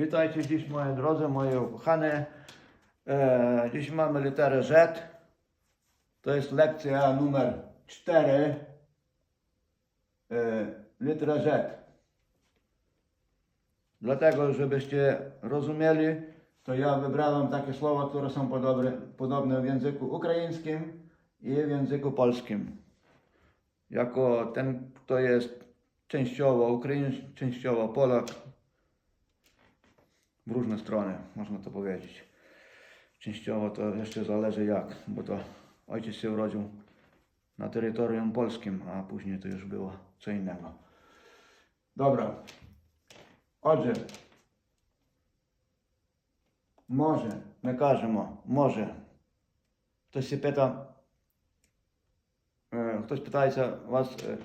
Witajcie dziś moi drodzy, moje ukochane. E, dziś mamy literę Z. To jest lekcja numer 4. E, litera Z. Dlatego, żebyście rozumieli, to ja wybrałem takie słowa, które są podobne, podobne w języku ukraińskim i w języku polskim. Jako ten, kto jest częściowo Ukraińczyk, częściowo Polak, w różne strony, można to powiedzieć. Częściowo to jeszcze zależy jak, bo to ojciec się urodził na terytorium polskim, a później to już było co innego. Dobra. Отже, може, ми кажемо, може. Хтось pyta, е, хтось питається вас, е,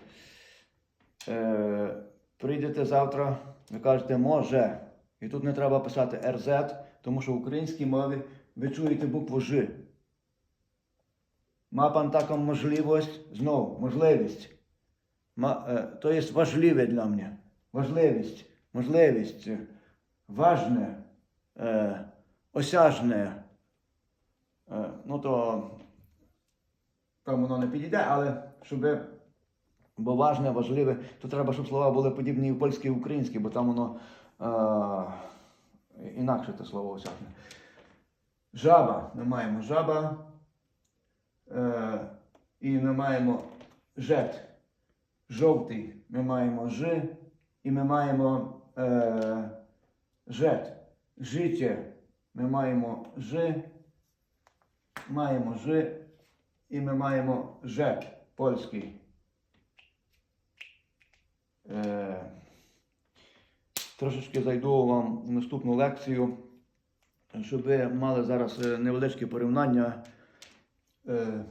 е, прийдете завтра, ви кажете може. І тут не треба писати RZ, тому що в українській мові ви чуєте букву Ж. Pan taką możliwość, znowu, możliwość. Ma, e, to jest важливе для mnie. Важливість, можливість, е, важне, е, осяжне. Е, ну то там воно не підійде, але щоб бо важне, важливе, то треба, щоб слова були подібні і в польській, і в українській, бо там воно е, інакше те слово осяжне. Жаба. Ми маємо жаба. Е, і ми маємо жет. Жовтий. Ми маємо ж. І ми маємо е, жет. Життя. Ми маємо ж. Маємо ж. І ми маємо жет польський. Е, трошечки зайду вам в наступну лекцію, щоб ви мали зараз е, невеличке порівняння. Е,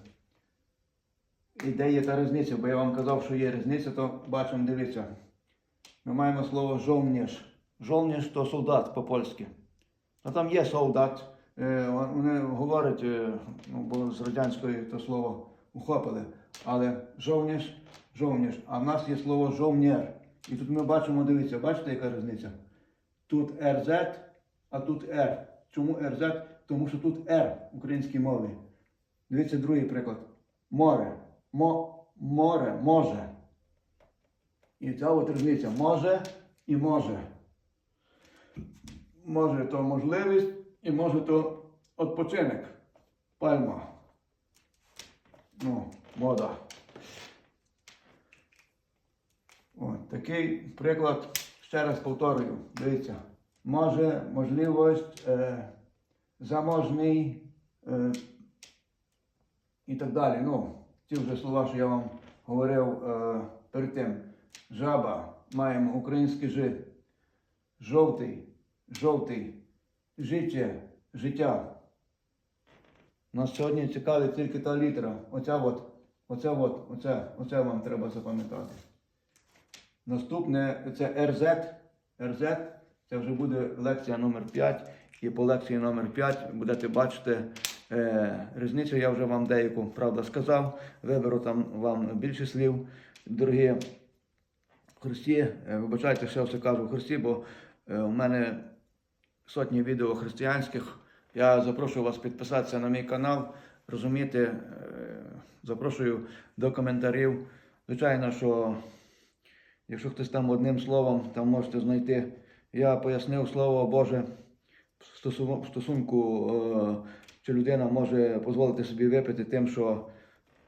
та різниця, бо я вам казав, що є різниця, то бачимо, дивіться. Ми маємо слово жовніш. Жовніш то солдат по-польськи. Ну там є солдат. Е, Вони говорять, ну, бо з радянської то слово ухопили. Але жовніш, жовніш. А в нас є слово жовнєр. І тут ми бачимо, дивіться, бачите, яка різниця? Тут РЗ, а тут Р. Чому РЗ? Тому що тут Р в українській мові. Дивіться другий приклад. Море. Мо, море, може. І ця от різниця може і може. Може то можливість і може то відпочинок. Пальма. Ну, вода. От, такий приклад, ще раз повторюю. Дивіться. Може, можливість, е, заможний е, і так далі. Ну, ті вже слова, що я вам говорив е, перед тим. Жаба, маємо український жи. Жовтий, жовтий, життя, життя. Нас сьогодні цікавить тільки та літера. Оця от, оця от, оце, оце вам треба запам'ятати. Наступне це РЗ. РЗ це вже буде лекція номер 5. І по лекції номер 5 будете бачити е, різницю. Я вже вам деяку правда сказав. Виберу там вам більше слів. Дорогі Христі, е, вибачайте, що я все кажу Христі, бо е, у мене сотні відео християнських. Я запрошую вас підписатися на мій канал, розуміти, е, запрошую до коментарів. Звичайно, що якщо хтось там одним словом, там можете знайти. Я пояснив слово Боже в стосунку, е, чи людина може дозволити собі випити тим, що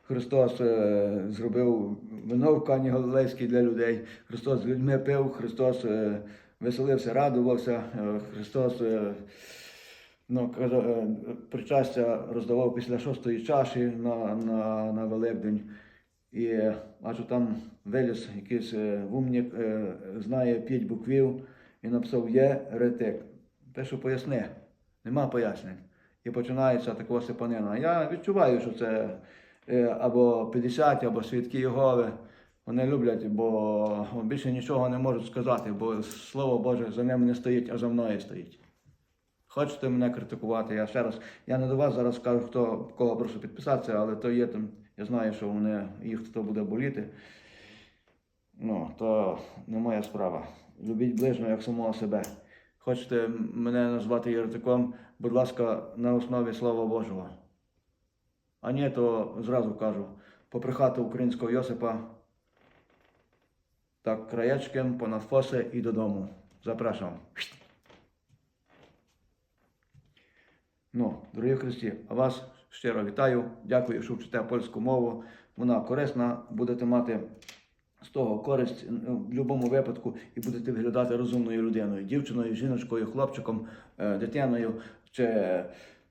Христос е, зробив вино в Кані Галилейській для людей. Христос з людьми пив, Христос е, веселився, радувався, е, Христос е, ну, е, причастя роздавав після шостої чаші на, на, на Великдень. І бачу, там виліз якийсь е, вумник, е, знає п'ять буквів і написав є ретик. Те, що поясни, нема пояснень. І починається такого сипанина. Я відчуваю, що це е, або 50, або свідки Єгови. Вони люблять, бо більше нічого не можуть сказати, бо Слово Боже за ними не стоїть, а за мною стоїть. Хочете мене критикувати, я ще раз. Я не до вас зараз скажу, хто кого прошу підписатися, але то є там. Я знаю, що вони, їх хто буде боліти. Ну, то не моя справа. Любіть ближнього як самого себе. хочете мене назвати єретиком, будь ласка, на основі Слова Божого. А ні, то зразу кажу, поприхати українського Йосипа так краєчком понад фоси і додому. Запрошую. Ну, дорогі Христі, а вас щиро вітаю. Дякую, що вчите польську мову. Вона корисна, будете мати з того користь ну, в будь-якому випадку і будете виглядати розумною людиною, дівчиною, жіночкою, хлопчиком, е, дитиною чи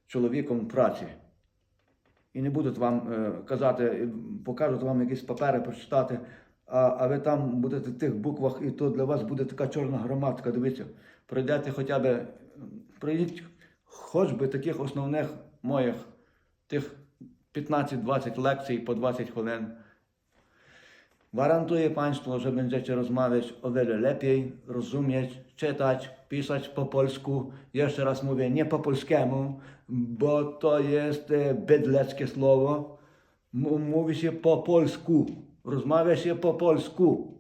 чоловіком праці. І не будуть вам е, казати, покажуть вам якісь папери прочитати, а, а ви там будете в тих буквах, і то для вас буде така чорна граматика. Дивіться, пройдете хоча б, пройдіть хоч би таких основних моїх тих 15-20 лекцій по 20 хвилин. Gwarantuję Państwu, że będziecie rozmawiać o wiele lepiej, rozumieć, czytać, pisać po polsku. Jeszcze raz mówię, nie po polskiemu, bo to jest e, bydleckie słowo. M- mówi się po polsku, rozmawia się po polsku.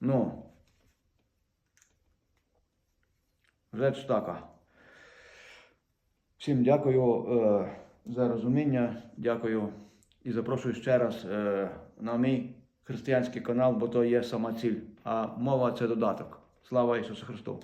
No. Rzecz taka. Всім дякую е, за розуміння. Дякую і запрошую ще раз е, на мій християнський канал, бо то є сама ціль. А мова це додаток. Слава Ісусу Христу!